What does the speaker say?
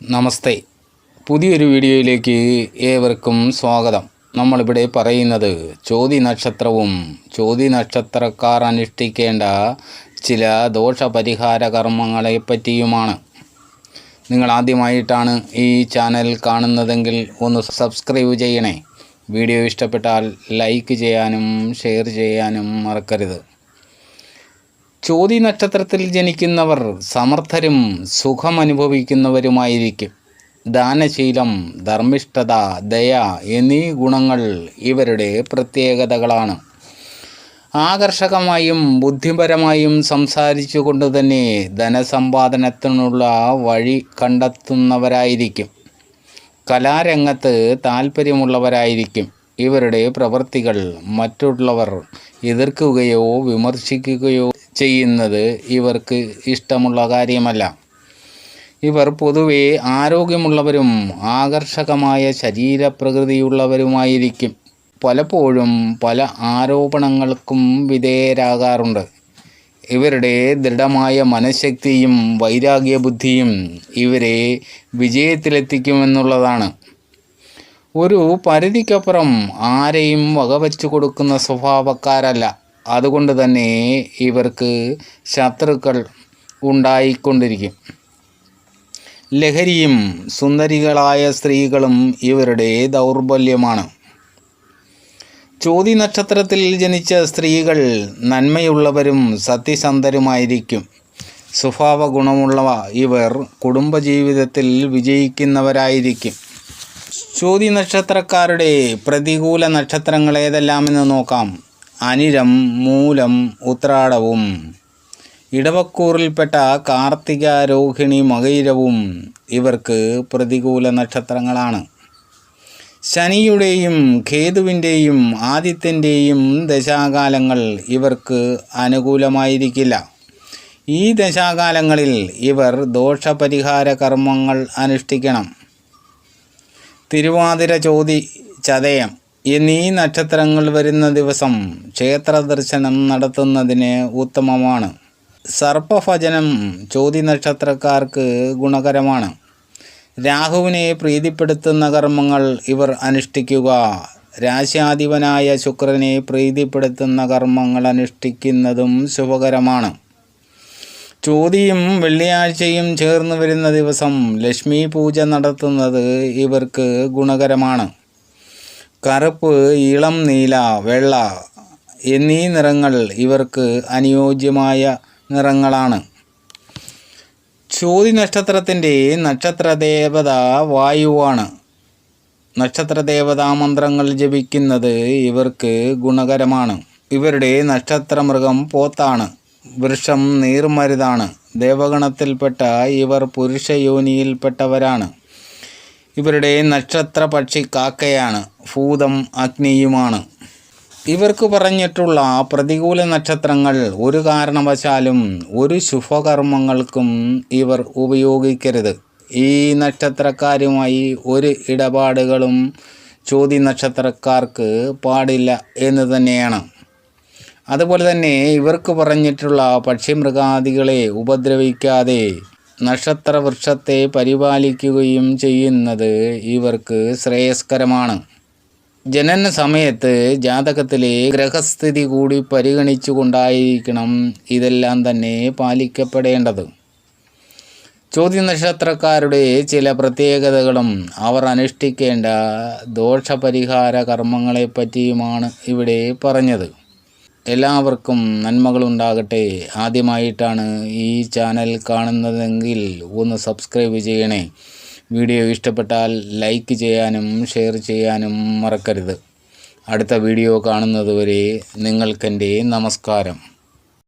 നമസ്തേ. പുതിയൊരു വീഡിയോയിലേക്ക് ഏവർക്കും സ്വാഗതം. നമ്മളിവിടെ പറയുന്നത് ചോതി നക്ഷത്രവും ചോതി നക്ഷത്രക്കാർ അനുഷ്ഠിക്കേണ്ട ചില ദോഷപരിഹാര കർമ്മങ്ങളെ പറ്റിയുമാണ് നിങ്ങൾ ആദ്യമായിട്ടാണ് ഈ ചാനൽ കാണുന്നതെങ്കിൽ ഒന്ന് സബ്സ്ക്രൈബ് ചെയ്യണേ. വീഡിയോ ഇഷ്ടപ്പെട്ടാൽ ലൈക്ക് ചെയ്യാനും ഷെയർ ചെയ്യാനും മറക്കരുത്. ചോതി നക്ഷത്രത്തിൽ ജനിക്കുന്നവർ സമർത്ഥരും സുഖമനുഭവിക്കുന്നവരുമായിരിക്കും. ദാനശീലം ധർമ്മിഷ്ഠത ദയ എന്നീ ഗുണങ്ങൾ ഇവരുടെ പ്രത്യേകതകളാണ്. ആകർഷകമായും ബുദ്ധിപരമായും സംസാരിച്ചുകൊണ്ട് തന്നെ ധനസമ്പാദനത്തിനുള്ള വഴി കണ്ടെത്തുന്നവരായിരിക്കും. കലാരംഗത്ത് താല്പര്യമുള്ളവരായിരിക്കും ഇവരുടെ പ്രവൃത്തികൾ മറ്റുള്ളവർ എതിർക്കുകയോ വിമർശിക്കുകയോ ചെയ്യുന്നത് ഇവർക്ക് ഇഷ്ടമുള്ള കാര്യമല്ല. ഇവർ പൊതുവെ ആരോഗ്യമുള്ളവരും ആകർഷകമായ ശരീരപ്രകൃതിയുള്ളവരുമായിരിക്കും. പലപ്പോഴും പല ആരോപണങ്ങൾക്കും വിധേയരാകാറുണ്ട്. ഇവരുടെ ദൃഢമായ മനഃശക്തിയും വൈരാഗ്യബുദ്ധിയും ഇവരെ വിജയത്തിലെത്തിക്കുമെന്നുള്ളതാണ്. ഒരു പരിധിക്കപ്പുറം ആരെയും വകവച്ചു കൊടുക്കുന്ന സ്വഭാവക്കാരല്ല. അതുകൊണ്ട് തന്നെ ഇവർക്ക് ശത്രുക്കൾ ഉണ്ടായിക്കൊണ്ടിരിക്കും. ലഹരിയും സുന്ദരികളായ സ്ത്രീകളും ഇവരുടെ ദൗർബല്യമാണ്. ചോതി നക്ഷത്രത്തിൽ ജനിച്ച സ്ത്രീകൾ നന്മയുള്ളവരും സത്യസന്ധരുമായിരിക്കും. സ്വഭാവ ഗുണമുള്ളവ ഇവർ കുടുംബജീവിതത്തിൽ വിജയിക്കുന്നവരായിരിക്കും. ചോതി നക്ഷത്രക്കാരുടെ പ്രതികൂല നക്ഷത്രങ്ങൾ ഏതെല്ലാമെന്ന് നോക്കാം. അനിരം മൂലം ഉത്രാടവും. ഇടവക്കൂറിൽപ്പെട്ട കാർത്തിക രോഹിണി മകയിരവും ഇവർക്ക് പ്രതികൂല നക്ഷത്രങ്ങളാണ്. ശനിയുടെയും ഖേതുവിന്റെയും ആദിത്യന്റെയും ദശാകാലങ്ങൾ ഇവർക്ക് അനുകൂലമായിരിക്കില്ല. ഈ ദശാകാലങ്ങളിൽ ഇവർ ദോഷപരിഹാര കർമ്മങ്ങൾ അനുഷ്ഠിക്കണം. തിരുവാതിര ചോതി ചതയം. എന്നീ നക്ഷത്രങ്ങൾ വരുന്ന ദിവസം ക്ഷേത്ര ദർശനം നടത്തുന്നതിന് ഉത്തമമാണ്. സർപ്പഭജനം ചോതി നക്ഷത്രക്കാർക്ക് ഗുണകരമാണ്. രാഹുവിനെ പ്രീതിപ്പെടുത്തുന്ന കർമ്മങ്ങൾ ഇവർ അനുഷ്ഠിക്കുക. രാശാധിപനായ ശുക്രനെ പ്രീതിപ്പെടുത്തുന്ന കർമ്മങ്ങൾ അനുഷ്ഠിക്കുന്നതും ശുഭകരമാണ്. ചോതിയും വെള്ളിയാഴ്ചയും ചേർന്ന് വരുന്ന ദിവസം ലക്ഷ്മി പൂജ നടത്തുന്നത് ഇവർക്ക് ഗുണകരമാണ്. കറുപ്പ് ഇളം നീല വെള്ള എന്നീ നിറങ്ങൾ ഇവർക്ക് അനുയോജ്യമായ നിറങ്ങളാണ്. ചോതി നക്ഷത്രത്തിന്റെ നക്ഷത്രദേവത വായുവാണ്. നക്ഷത്രദേവതാ മന്ത്രങ്ങൾ ജപിക്കുന്നത് ഇവർക്ക് ഗുണകരമാണ്. ഇവരുടെ നക്ഷത്രമൃഗം പോത്താണ്. വൃക്ഷം നീർമരുതാണ്. ദേവഗണത്തിൽപ്പെട്ട ഇവർ പുരുഷയോനിയിൽപ്പെട്ടവരാണ്. ഇവരുടെ നക്ഷത്ര പക്ഷി കാക്കയാണ്. ഭൂതം അഗ്നിയുമാണ്. ഇവർക്ക് പറഞ്ഞിട്ടുള്ള പ്രതികൂല നക്ഷത്രങ്ങൾ ഒരു കാരണവശാലും ഒരു ശുഭകർമ്മങ്ങൾക്കും ഇവർ ഉപയോഗിക്കരുത്. ഈ നക്ഷത്രക്കാരുമായി ഒരു ഇടപാടുകളും ചോതി നക്ഷത്രക്കാർക്ക് പാടില്ല എന്ന് തന്നെയാണ്. അതുപോലെ തന്നെ ഇവർക്ക് പറഞ്ഞിട്ടുള്ള പക്ഷിമൃഗാദികളെ ഉപദ്രവിക്കാതെ നക്ഷത്രവൃക്ഷത്തെ പരിപാലിക്കുകയും ചെയ്യുന്നത് ഇവർക്ക് ശ്രേയസ്കരമാണ്. ജനന സമയത്ത് ജാതകത്തിലെ ഗ്രഹസ്ഥിതി കൂടി പരിഗണിച്ചുകൊണ്ടായിരിക്കണം ഇതെല്ലാം തന്നെ പാലിക്കപ്പെടേണ്ടത്. ചോദ്യ നക്ഷത്രക്കാരുടെ ചില പ്രത്യേകതകളും അവർ അനുഷ്ഠിക്കേണ്ട ദോഷപരിഹാര കർമ്മങ്ങളെപ്പറ്റിയുമാണ് ഇവിടെ പറഞ്ഞത്. എല്ലാവർക്കും നന്മകളുണ്ടാകട്ടെ. ആദ്യമായിട്ടാണ് ഈ ചാനൽ കാണുന്നതെങ്കിൽ ഒന്ന് സബ്സ്ക്രൈബ് ചെയ്യണേ. വീഡിയോ ഇഷ്ടപ്പെട്ടാൽ ലൈക്ക് ചെയ്യാനും ഷെയർ ചെയ്യാനും മറക്കരുത്. അടുത്ത വീഡിയോ കാണുന്നതുവരെ നിങ്ങൾക്കെന്റെ നമസ്കാരം.